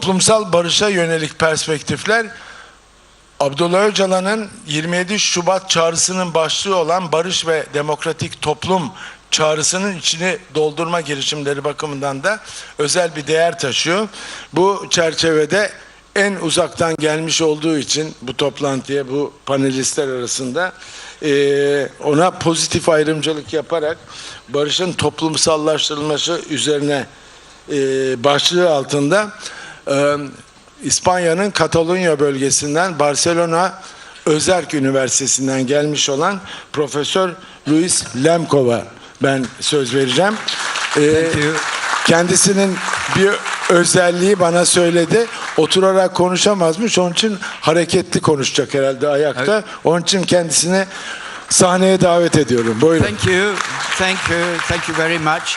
Toplumsal barışa yönelik perspektifler Abdullah Öcalan'ın 27 Şubat çağrısının başlığı olan barış ve demokratik toplum çağrısının içini doldurma girişimleri bakımından da özel bir değer taşıyor. Bu çerçevede en uzaktan gelmiş olduğu için bu toplantıya bu panelistler arasında eee, ona pozitif ayrımcılık yaparak barışın toplumsallaştırılması üzerine eee, başlığı altında eee, İspanya'nın Katalunya bölgesinden Barcelona Özerk Üniversitesi'nden gelmiş olan Profesör Luis Lemkova ben söz vereceğim. Ee, kendisinin bir özelliği bana söyledi. Oturarak konuşamazmış. Onun için hareketli konuşacak herhalde ayakta. Onun için kendisini sahneye davet ediyorum. Buyurun. Thank you, thank you, thank you very much.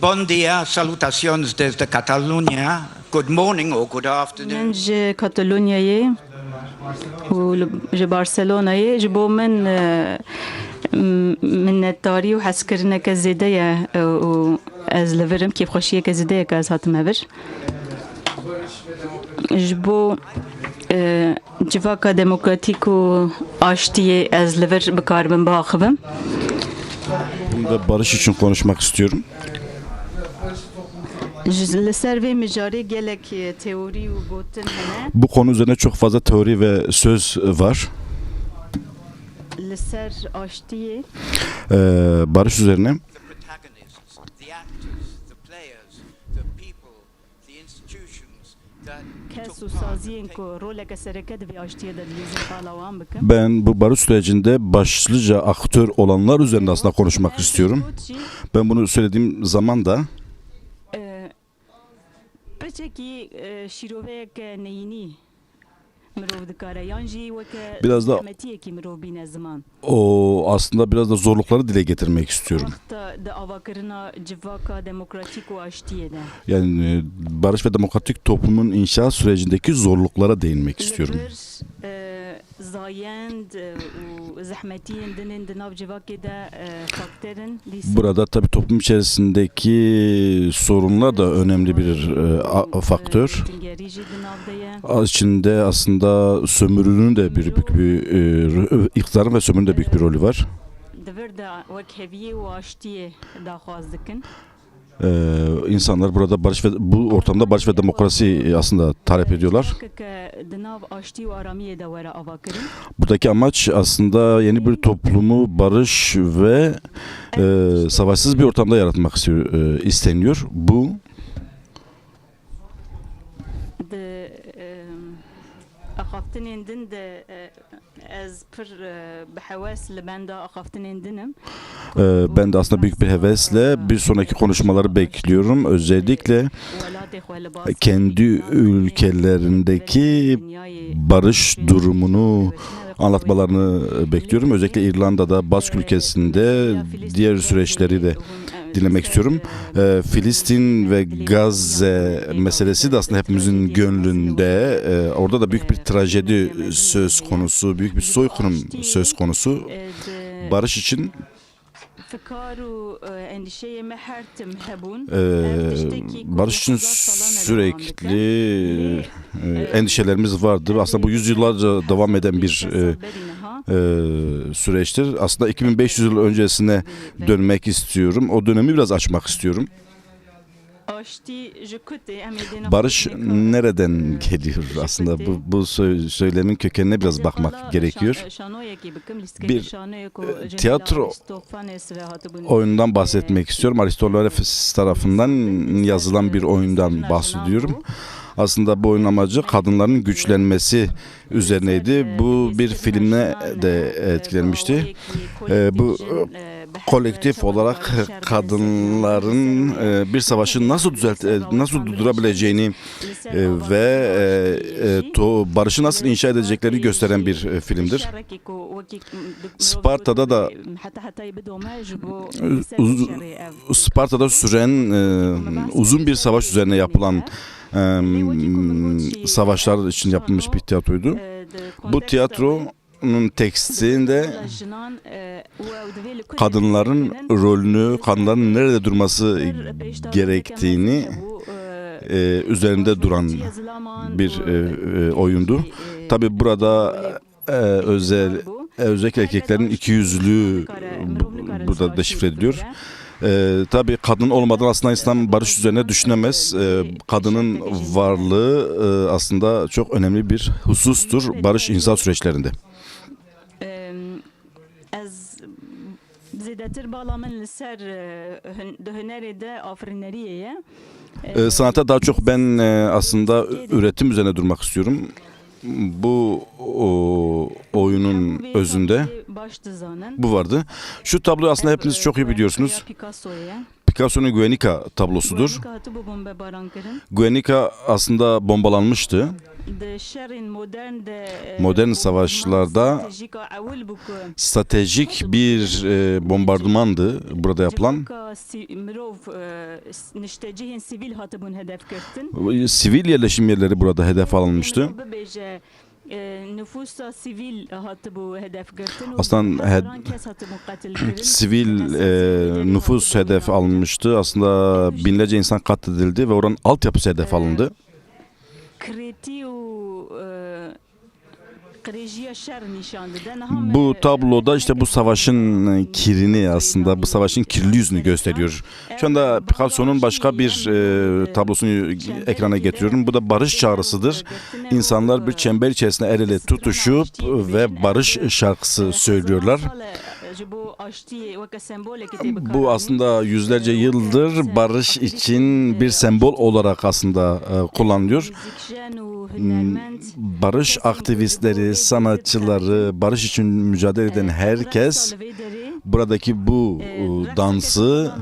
Bon dia, salutations desde Catalunya. Good morning or good afternoon. من ji Katalonyayê û ji Barcelonayê ji bo min minnetdarî û hezkirineke zêde ye e, û ez li virim kêfxweşiyeke zêde ye ez hatim vir ji bo e, civaka demokratîk û aştiyê ez li vir bikaribim biaxivim Burada barış için konuşmak istiyorum. Ji- li ser vê mijarê gelek e, teorî û gotin hene Bu konu üzerine çok fazla teori ve söz var. ser aştiyê Ee, barış üzerine. Ben bu barış sürecinde başlıca aktör olanlar üzerinde aslında konuşmak istiyorum. Ben bunu söylediğim zaman da Biraz da- o aslında biraz da zorlukları dile getirmek istiyorum. Yani e, barış ve demokratik toplumun inşa sürecindeki zorluklara değinmek istiyorum. Burada tabii toplum içerisindeki sorunlar da önemli bir e, faktör. İçinde aslında sömürünün de bir büyük bir e, iktidarın ve sömürünün de büyük bir rolü var. Ee, insanlar burada barış ve bu ortamda barış ve demokrasi aslında talep ediyorlar. Buradaki amaç aslında yeni bir toplumu barış ve e, savaşsız bir ortamda yaratmak istiyor, e, isteniyor. Bu de e, ez pir e, bi heves li benda axaftinên dinim. e, ben de aslında büyük bir hevesle bir sonraki konuşmaları bekliyorum. Özellikle kendi ülkelerindeki barış durumunu anlatmalarını bekliyorum. Özellikle İrlanda'da, Bask ülkesinde diğer süreçleri de dinlemek istiyorum. Ee, Filistin ve Gazze meselesi de aslında hepimizin gönlünde. Ee, orada da büyük bir trajedi söz konusu, büyük bir soykırım söz konusu. Barış için e, barış için sürekli e, endişelerimiz vardır. Aslında bu yüzyıllarca devam eden bir e, e, süreçtir. Aslında 2500 yıl öncesine dönmek istiyorum. O dönemi biraz açmak istiyorum. Barış nereden geliyor aslında? Bu, bu sö- söylemin kökenine biraz bakmak gerekiyor. Bir e, tiyatro oyundan bahsetmek istiyorum. Aristoteles tarafından yazılan bir oyundan bahsediyorum. Aslında bu oyun amacı kadınların güçlenmesi üzerineydi. Bu bir filmle de etkilenmişti. Ee, bu kolektif olarak kadınların e, bir savaşı nasıl düzelt e, nasıl durdurabileceğini e, ve barışı nasıl inşa edeceklerini gösteren bir filmdir. Sparta'da da Sparta'da süren uzun bir savaş üzerine yapılan savaşlar için yapılmış bir tiyatroydu. Bu tiyatronun tekstinde kadınların rolünü, kadınların nerede durması gerektiğini e, üzerinde duran bir e, e, oyundu. Tabi burada e, özel e, özellikle erkeklerin iki bu- burada deşifre ediliyor. E, tabii kadın olmadan aslında İslam barış üzerine düşünemez. E, kadının varlığı e, aslında çok önemli bir husustur barış insan süreçlerinde. Ez zedetir bala min li ser hüneri de afrineriye sanata daha çok ben aslında üretim üzerine durmak istiyorum. Bu o, oyunun özünde bu vardı. Şu tabloyu aslında hepiniz çok iyi biliyorsunuz. Picasso'nun Guernica tablosudur. Guernica aslında bombalanmıştı. Modern savaşlarda Stratejik bir e, bombardımandı burada yapılan. Sivil yerleşim yerleri burada hedef alınmıştı. Gördün. Aslında hed- Sivil e, nüfus hedef alınmıştı. Aslında binlerce insan katledildi ve oranın altyapısı hedef alındı. Bu tabloda işte bu savaşın kirini aslında bu savaşın kirli yüzünü gösteriyor. Şu anda Picasso'nun başka bir e, tablosunu ekrana getiriyorum. Bu da barış çağrısıdır. İnsanlar bir çember içerisinde el ele tutuşup ve barış şarkısı söylüyorlar. Bu aslında yüzlerce yıldır barış için bir sembol olarak aslında e, kullanılıyor. Barış aktivistleri, sanatçıları, barış için mücadele eden herkes buradaki bu e, dansı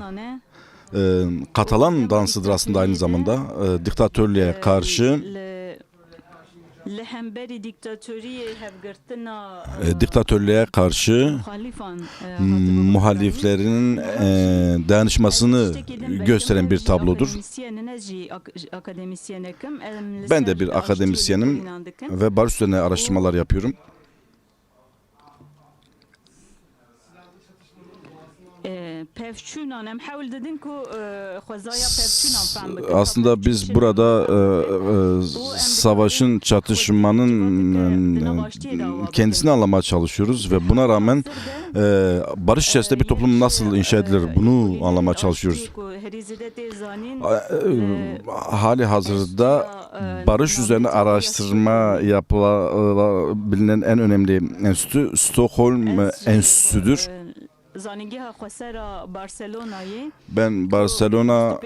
e, Katalan dansıdır aslında aynı zamanda e, diktatörlüğe karşı e, diktatörlüğe karşı muhaliflerin e, dayanışmasını gösteren bir tablodur. Ben de bir akademisyenim ve barış üzerine araştırmalar yapıyorum. Aslında biz burada e, e, savaşın, çatışmanın e, kendisini anlamaya çalışıyoruz ve buna rağmen e, barış içerisinde bir toplum nasıl inşa edilir bunu anlamaya çalışıyoruz. E, Hali hazırda barış üzerine araştırma yapılabilen en önemli enstitü Stockholm Enstitüsü'dür. Ben Barcelona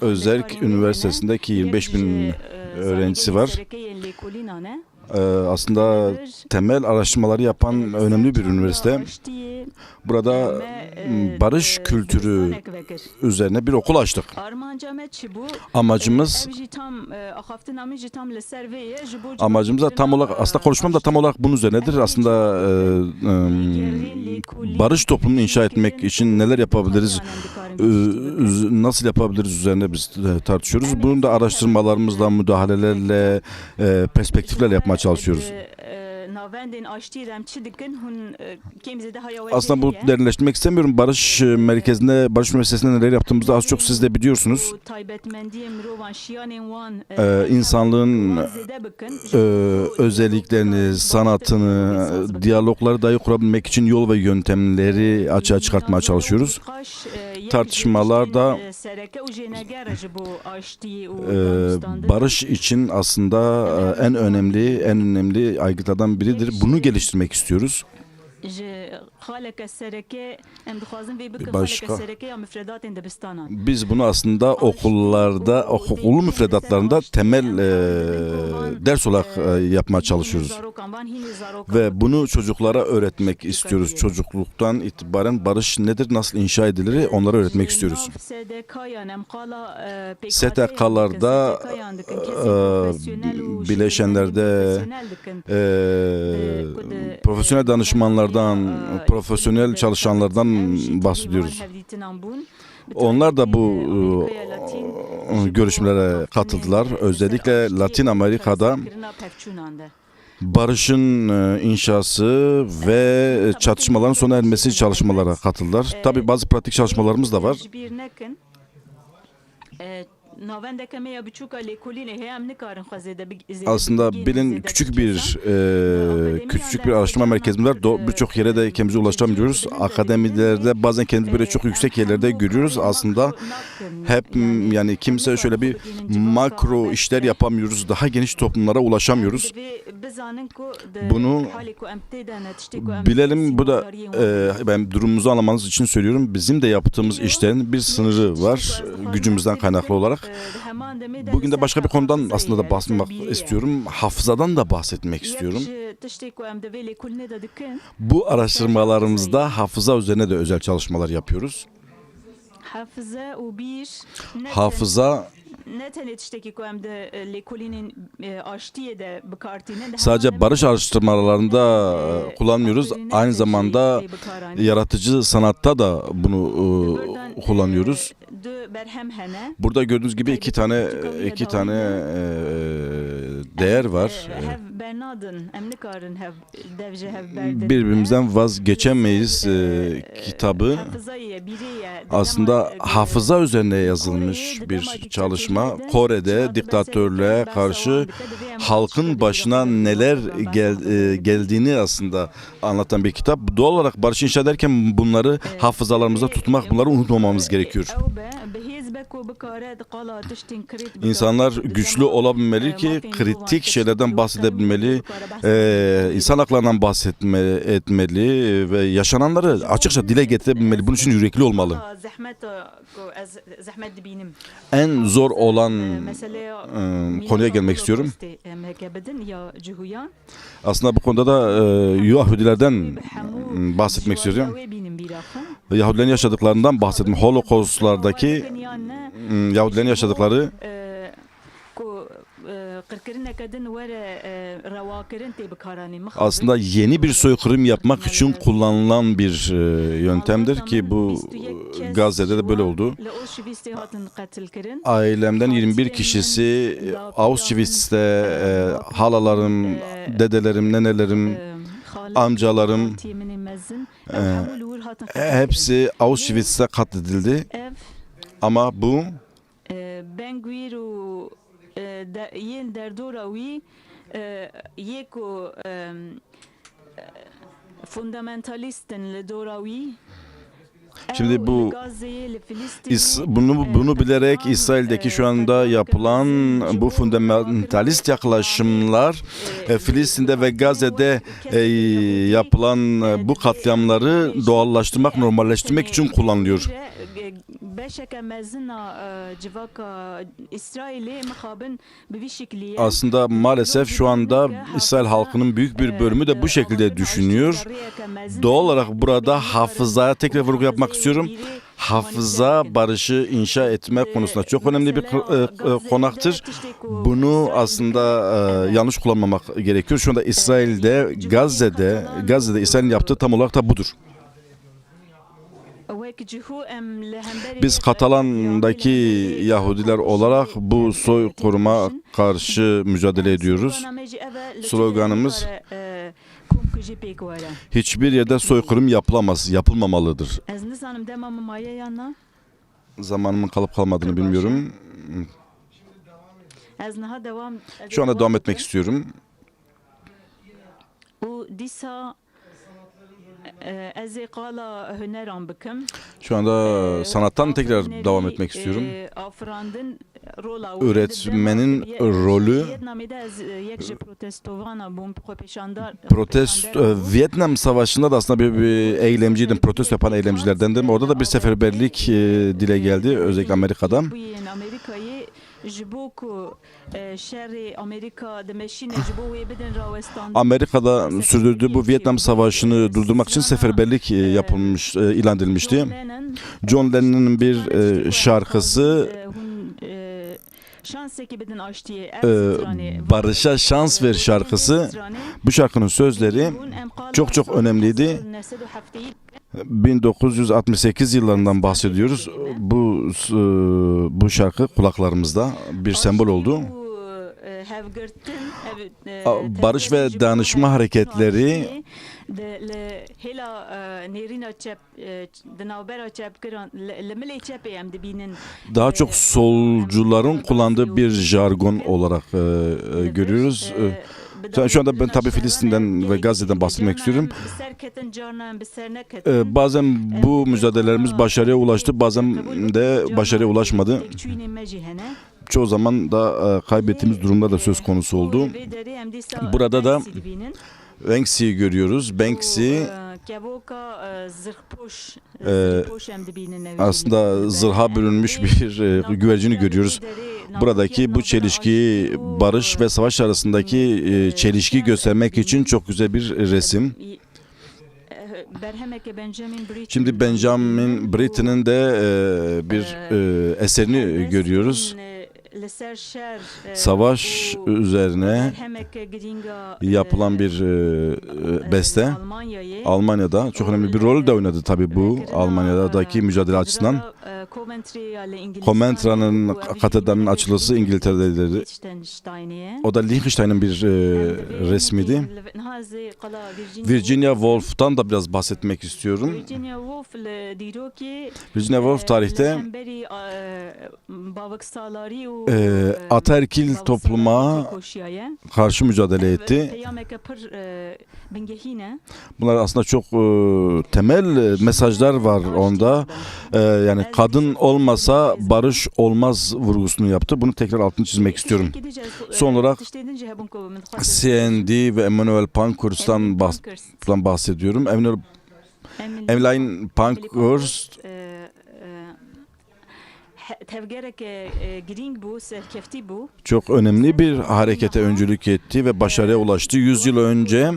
Özerk Üniversitesi'ndeki 25 bin öğrencisi var. Ee, aslında temel araştırmaları yapan önemli bir üniversite. Burada barış kültürü üzerine bir okul açtık. Amacımız amacımız da tam olarak aslında konuşmam da tam olarak bunun üzerinedir. Aslında e, e, barış toplumunu inşa etmek için neler yapabiliriz, e, nasıl yapabiliriz üzerine biz e, tartışıyoruz. Bunun da araştırmalarımızla, müdahalelerle, e, perspektiflerle yapmaya çalışıyoruz. Aslında bu derinleştirmek istemiyorum. Barış e, merkezinde, Barış Üniversitesi'nde neler yaptığımızda az çok siz de biliyorsunuz. Ee, insanlığın e, özelliklerini, sanatını, diyalogları dahi kurabilmek için yol ve yöntemleri açığa çıkartmaya çalışıyoruz. Tartışmalarda e, barış için aslında e, en önemli, en önemli aygıtlardan biridir. Bunu geliştirmek istiyoruz. Başka? Biz bunu aslında okullarda, okul müfredatlarında temel e, ders olarak e, yapmaya çalışıyoruz. Ve bunu çocuklara öğretmek istiyoruz. Çocukluktan itibaren barış nedir, nasıl inşa edilir onlara öğretmek istiyoruz. STK'larda, e, bileşenlerde, e, profesyonel danışmanlardan, profesyonel çalışanlardan bahsediyoruz. Onlar da bu e, görüşmelere katıldılar. Özellikle Latin Amerika'da barışın e, inşası ve çatışmaların sona ermesi çalışmalara katıldılar. Tabii bazı pratik çalışmalarımız da var. Aslında bilin küçük bir e, küçük bir araştırma merkezimiz var. Do- Birçok yere de kendimize ulaşamıyoruz. Akademilerde bazen kendimizi böyle çok yüksek yerlerde görüyoruz. Aslında hep yani kimse şöyle bir makro işler yapamıyoruz. Daha geniş toplumlara ulaşamıyoruz. Bunu Bilelim bu da e, ben durumumuzu anlamanız için söylüyorum. Bizim de yaptığımız işlerin bir sınırı var e, gücümüzden kaynaklı olarak. Bugün de başka bir konudan aslında da bahsetmek istiyorum. Hafızadan da bahsetmek istiyorum. Bu araştırmalarımızda hafıza üzerine de özel çalışmalar yapıyoruz. Hafıza sadece barış araştırmalarında e, kullanmıyoruz. Aynı zamanda yaratıcı sanatta da bunu e, kullanıyoruz. Burada gördüğünüz gibi iki tane iki tane e, değer var. Birbirimizden vazgeçemeyiz e, kitabı aslında hafıza üzerine yazılmış bir çalışma. Kore'de diktatörlüğe karşı halkın başına neler gel- e, geldiğini aslında anlatan bir kitap. Doğal olarak barış inşa ederken bunları hafızalarımızda tutmak, bunları unutmamamız gerekiyor. İnsanlar güçlü olabilmeli ki kritik şeylerden bahsedebilmeli, e, insan haklarından bahsetme etmeli ve yaşananları açıkça dile getirebilmeli. Bunun için yürekli olmalı. En zor olan e, konuya gelmek istiyorum. Aslında bu konuda da e, Yahudilerden bahsetmek istiyorum. Yahudilerin yaşadıklarından bahsetmek. Holocaust'lardaki m, Yahudilerin yaşadıkları aslında yeni bir soykırım yapmak için kullanılan bir e, yöntemdir ki bu e, Gazze'de de böyle oldu. Ailemden 21 kişisi e, Auschwitz'te halalarım, dedelerim, nenelerim, amcalarım e, hepsi Auschwitz'te katledildi. Ama bu e, e, fundamentalisten le dorawi Şimdi bu bunu bunu bilerek İsrail'deki şu anda yapılan bu fundamentalist yaklaşımlar e, Filistin'de ve Gazze'de e, yapılan e, bu katliamları doğallaştırmak, normalleştirmek için kullanılıyor. Aslında maalesef şu anda İsrail halkının büyük bir bölümü de bu şekilde düşünüyor. Doğal olarak burada hafızaya tekrar vurgu yapmak istiyorum. Hafıza barışı inşa etme konusunda çok önemli bir e, e, konaktır. Bunu aslında e, yanlış kullanmamak gerekiyor. Şu anda İsrail'de, Gazze'de, Gazze'de İsrail'in yaptığı tam olarak da budur. Biz Katalan'daki Yahudiler olarak bu soykırıma karşı mücadele ediyoruz. Sloganımız hiçbir yerde soykırım yapılamaz, yapılmamalıdır. Zamanımın kalıp kalmadığını bilmiyorum. Şu anda devam etmek istiyorum. Şu anda sanattan tekrar devam etmek istiyorum. Öğretmenin rolü Protest e, Vietnam Savaşı'nda da aslında bir, bir eylemciydim. Protesto yapan eylemcilerdendim. Orada da bir seferberlik e, dile geldi. Özellikle Amerika'dan. Amerika'da sürdürdüğü bu Vietnam Savaşı'nı durdurmak için seferberlik e, yapılmış, e, ilan edilmişti. John Lennon'ın bir e, şarkısı e, Barış'a Şans Ver şarkısı. Bu şarkının sözleri çok çok önemliydi. 1968 yıllarından bahsediyoruz. Bu e, bu şarkı kulaklarımızda bir sembol oldu. barış ve dayanışma hareketleri daha çok solcuların kullandığı bir jargon olarak e, e, görüyoruz. Şu- anda ben tabii Filistin'den ve Gazze'den bahsetmek istiyorum. Ee, bazen bu mücadelelerimiz başarıya ulaştı, bazen de başarıya ulaşmadı. Çoğu zaman da e, kaybettiğimiz durumlar da söz konusu oldu. Burada da Banksy'yi görüyoruz. Banksy e, aslında zırha bürünmüş bir e, güvercini görüyoruz. Buradaki bu çelişki barış ve savaş arasındaki e, çelişki göstermek için çok güzel bir resim. Şimdi Benjamin Britten'in de e, bir e, eserini görüyoruz. Savaş üzerine yapılan bir e, e, beste. Almanya'da çok önemli bir rol de oynadı tabii bu Almanya'daki mücadele açısından. Coventra'nın katedralinin açılışı İngiltere'deydi. O da Liechtenstein'ın bir e, resmiydi. Virginia Woolf'tan da biraz bahsetmek istiyorum. Virginia Woolf tarihte e, ataerkil topluma karşı mücadele etti. Bunlar aslında çok e, temel e, mesajlar var onda. E, yani kadın olmasa barış olmaz vurgusunu yaptı. Bunu tekrar altını çizmek istiyorum. Son olarak CND ve Emmanuel Pankhurst'tan bahs- bahsediyorum. Emmanuel Emmeline Pankhurst çok önemli bir harekete öncülük etti ve başarıya ulaştı. 100 yıl önce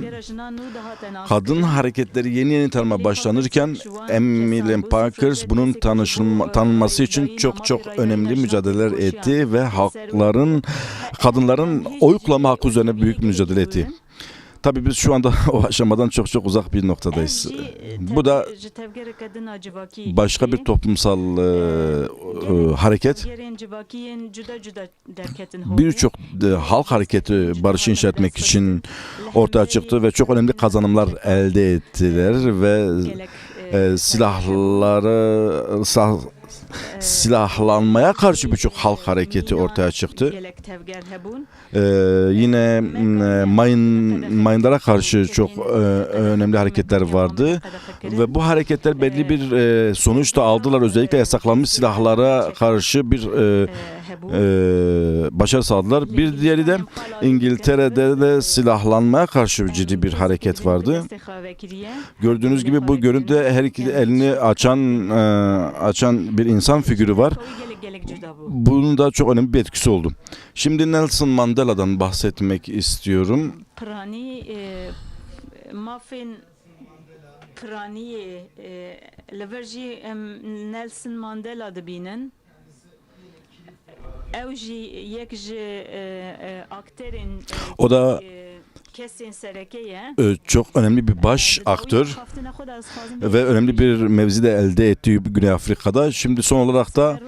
kadın hareketleri yeni yeni tanıma başlanırken Emmeline Pankhurst bunun tanışılma, tanınması için çok çok önemli mücadeleler etti ve halkların, kadınların oy kullanma hakkı üzerine büyük mücadele etti. Tabii biz şu anda o aşamadan çok çok uzak bir noktadayız. Bu da başka bir toplumsal e, e, hareket. Birçok e, halk hareketi barışı inşa etmek için ortaya çıktı ve çok önemli kazanımlar elde ettiler ve e, silahları silah, silahlanmaya karşı birçok halk hareketi ortaya çıktı. Ee, yine m, mayın mayınlara karşı çok e, önemli hareketler vardı ve bu hareketler belli bir e, sonuç da aldılar. Özellikle yasaklanmış silahlara karşı bir e, e, başarı sağladılar. Bir diğeri de İngiltere'de de silahlanmaya karşı ciddi bir hareket vardı. Gördüğünüz gibi bu görüntüde her iki elini açan e, açan bir insan figürü var. Bunun da çok önemli bir etkisi oldu. Şimdi Nelson Mandela'dan bahsetmek istiyorum. Prani e, Muffin Prani e, Leverji Nelson Mandela dibînin ew jî yek ji e, e, akterên e, O da e, kesên sereke ye e, çok önemli bir baş aktör ve önemli bir mevzi de elde ettiği Güney Afrika'da. Şimdi son olarak da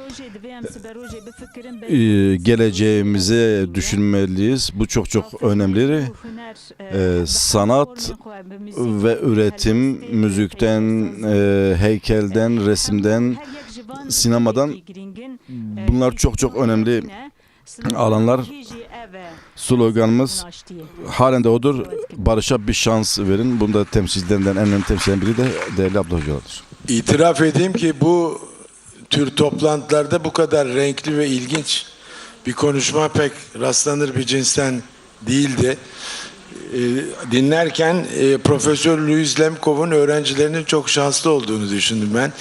e, geleceğimizi düşünmeliyiz. Bu çok çok önemli. E, sanat ve üretim, müzikten, e, heykelden, resimden, sinemadan bunlar çok çok önemli alanlar. Sloganımız halen de odur. Barış'a bir şans verin. Bunda temsilcilerinden en önemli temsilcilerin biri de değerli Abdullah Öcalan'dır. İtiraf edeyim ki bu tür toplantılarda bu kadar renkli ve ilginç bir konuşma pek rastlanır bir cinsten değildi. Ee, dinlerken e, Profesör Louis Lemkov'un öğrencilerinin çok şanslı olduğunu düşündüm ben.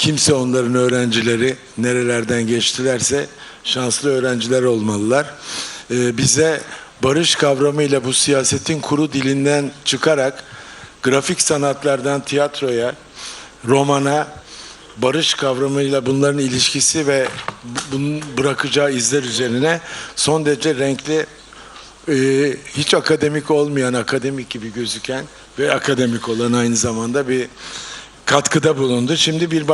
Kimse onların öğrencileri nerelerden geçtilerse şanslı öğrenciler olmalılar. Ee, bize barış kavramıyla bu siyasetin kuru dilinden çıkarak grafik sanatlardan tiyatroya, romana, barış kavramıyla bunların ilişkisi ve bunun bırakacağı izler üzerine son derece renkli, e, hiç akademik olmayan, akademik gibi gözüken ve akademik olan aynı zamanda bir katkıda bulundu. Şimdi bir